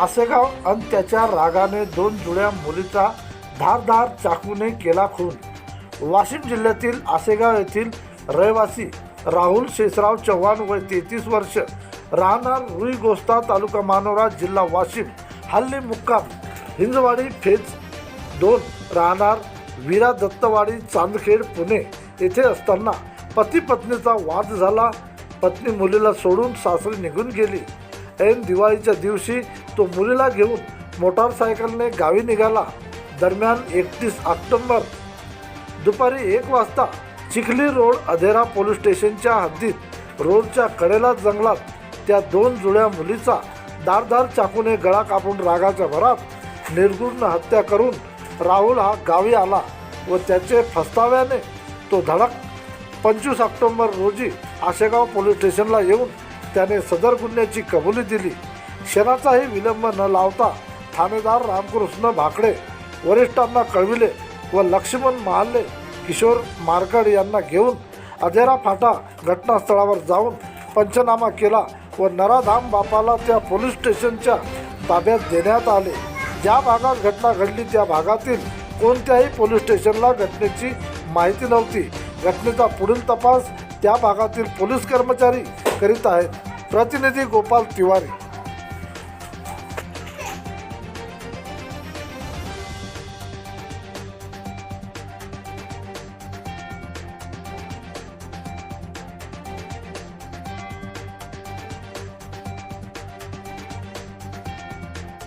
आसेगाव आणि त्याच्या रागाने दोन जुळ्या मुलीचा धारधार चाकूने केला खून. वाशिम जिल्ह्यातील आसेगाव येथील रहिवासी राहुल शेषराव चव्हाण वय तेहतीस वर्ष राहणार रुई गोस्ता तालुका मानोरा जिल्हा वाशिम हल्ली मुक्काम हिंजवाडी फेज दोन राहणार वीरा दत्तवाडी चांदखेड पुणे. येथे असताना पती पत्नीचा वाद झाला. पत्नी मुलीला सोडून सासरी निघून गेली. ऐन दिवाळीच्या दिवशी तो मुलीला घेऊन मोटारसायकलने गावी निघाला. दरम्यान एकतीस ऑक्टोंबर दुपारी एक वाजता चिखली रोड अधेरा पोलीस स्टेशनच्या हद्दीत रोडच्या कडेला जंगलात त्या दोन जुळ्या मुलीचा दारदार चाकूने गळा कापून रागाच्या भरात निर्गुण हत्या करून राहुल हा गावी आला व त्याचे फस्ताव्याने तो धडक पंचवीस ऑक्टोंबर रोजी आशेगाव पोलीस स्टेशनला येऊन त्याने सदर गुन्ह्याची कबुली दिली. क्षणाचाही विलंब न लावता ठाणेदार रामकृष्ण भाकडे वरिष्ठांना कळविले व लक्ष्मण महाल्ले किशोर मारकड यांना घेऊन अधेरा फाटा घटनास्थळावर जाऊन पंचनामा केला व नराधाम बापाला त्या पोलीस स्टेशनच्या ताब्यात देण्यात आले. ज्या भागात घटना घडली त्या भागातील कोणत्याही पोलीस स्टेशनला घटनेची माहिती नव्हती. घटनेचा पुढील तपास त्या भागातील पोलीस कर्मचारी करीत आहेत. प्रतिनिधी गोपाल तिवारी.